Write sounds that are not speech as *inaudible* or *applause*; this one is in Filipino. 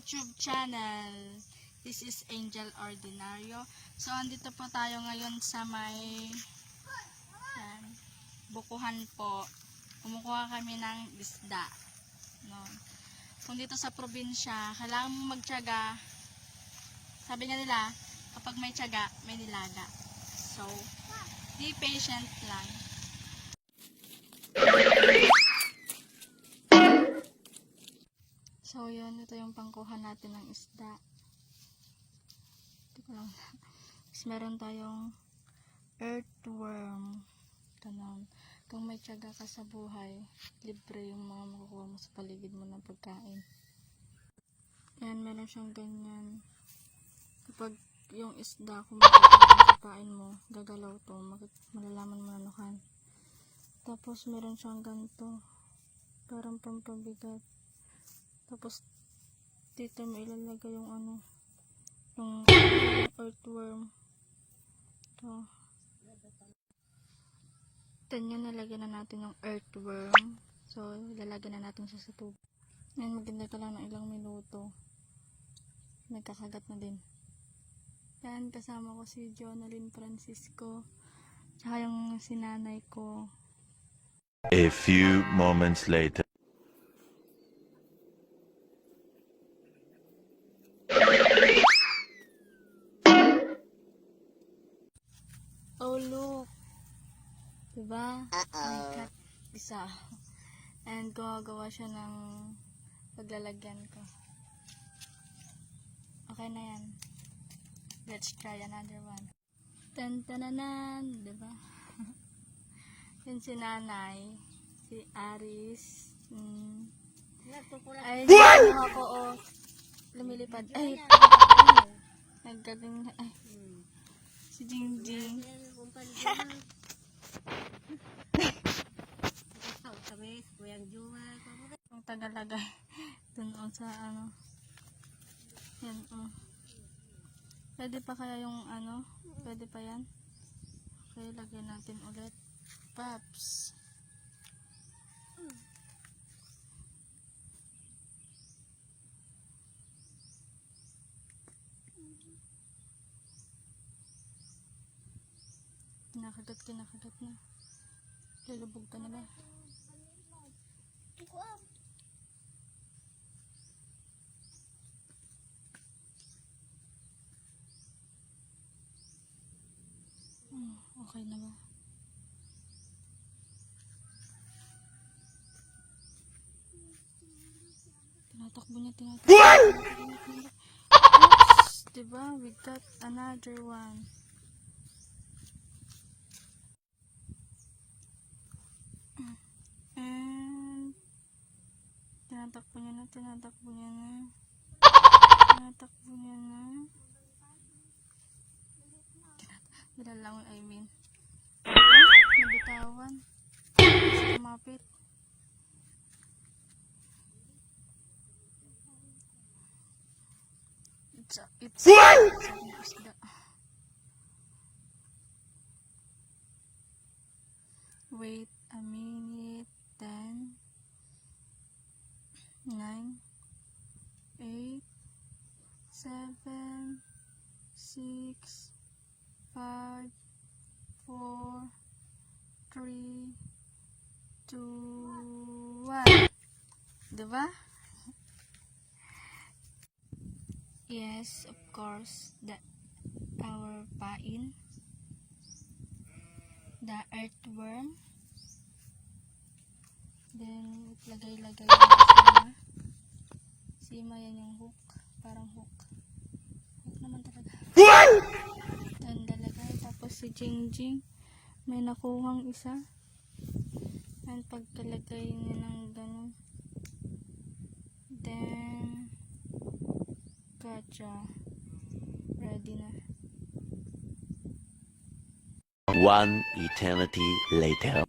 YouTube channel. This is Angel Ordinario. So, andito po tayo ngayon sa may yan, bukuhan po. Kumukuha kami ng isda. No. Kung dito sa probinsya, kailangan mo magtiyaga. Sabi nga nila, kapag may tiyaga, may nilaga. So, be patient lang. So, yun. Ito yung pangkuha natin ng isda. Ito ko lang. *laughs* Tapos meron tayong earthworm. Ganon. Kung may tiyaga ka sa buhay, libre yung mga makukuha mo sa paligid mo ng pagkain. Yan, meron siyang ganyan. Kapag yung isda, kung makakain mo, gagalaw to, malalaman mo ano kan. Tapos meron siyang ganito. Parang pampabigat. Tapos, dito mo ilalagay yung ano, yung earthworm. Ito. Then, yun, nalagyan na natin yung earthworm. So, ilalagyan na natin siya sa tubig. Yan, maganda ka lang ng ilang minuto. Nagkakagat na din. Yan, kasama ko si Jonalyn Francisco. Tsaka yung sinanay ko. A few moments later. Diba? May cut isa. And gumagawa siya ng paglalagyan ko. Okay na yan. Let's try another one. Tan tananan, diba? *laughs* Yun si nanay. Si Aris. Mm. Ay, ano ako, oh. Lumilipad. Ay, *laughs* naggagang, ay. Si Jingjing. *laughs* kami, kuyang Juma, Ang tagalagay. Dun oh, sa ano. Yan oh. Pwede pa kaya yung ano? Pwede pa yan? Okay, lagyan natin ulit. Paps. Kinakagat, kinakagat na. Lulubog ka na ba? Hmm, okay na ba? Tinatakbo niya, tinatakbo. Oops! Diba? We got another one. And tinatakbo niya na, tinatakbo niya na. Tinatakbo niya na. Nilalangon, I mean. Nabitawan. Kumapit. It's a, it's a, it's a isda. Wait a nine, eight, seven, six, five, four, three, two, one. Diba? Yes, of course, the our pain, the earthworm, then lagay-lagay yung Sima yan yung hook, parang hook. Hook naman talaga. Then lalagay, tapos si Jingjing, may nakuhang isa. And pagkalagay niya ng ganun, then, gotcha. Ready na. One eternity later.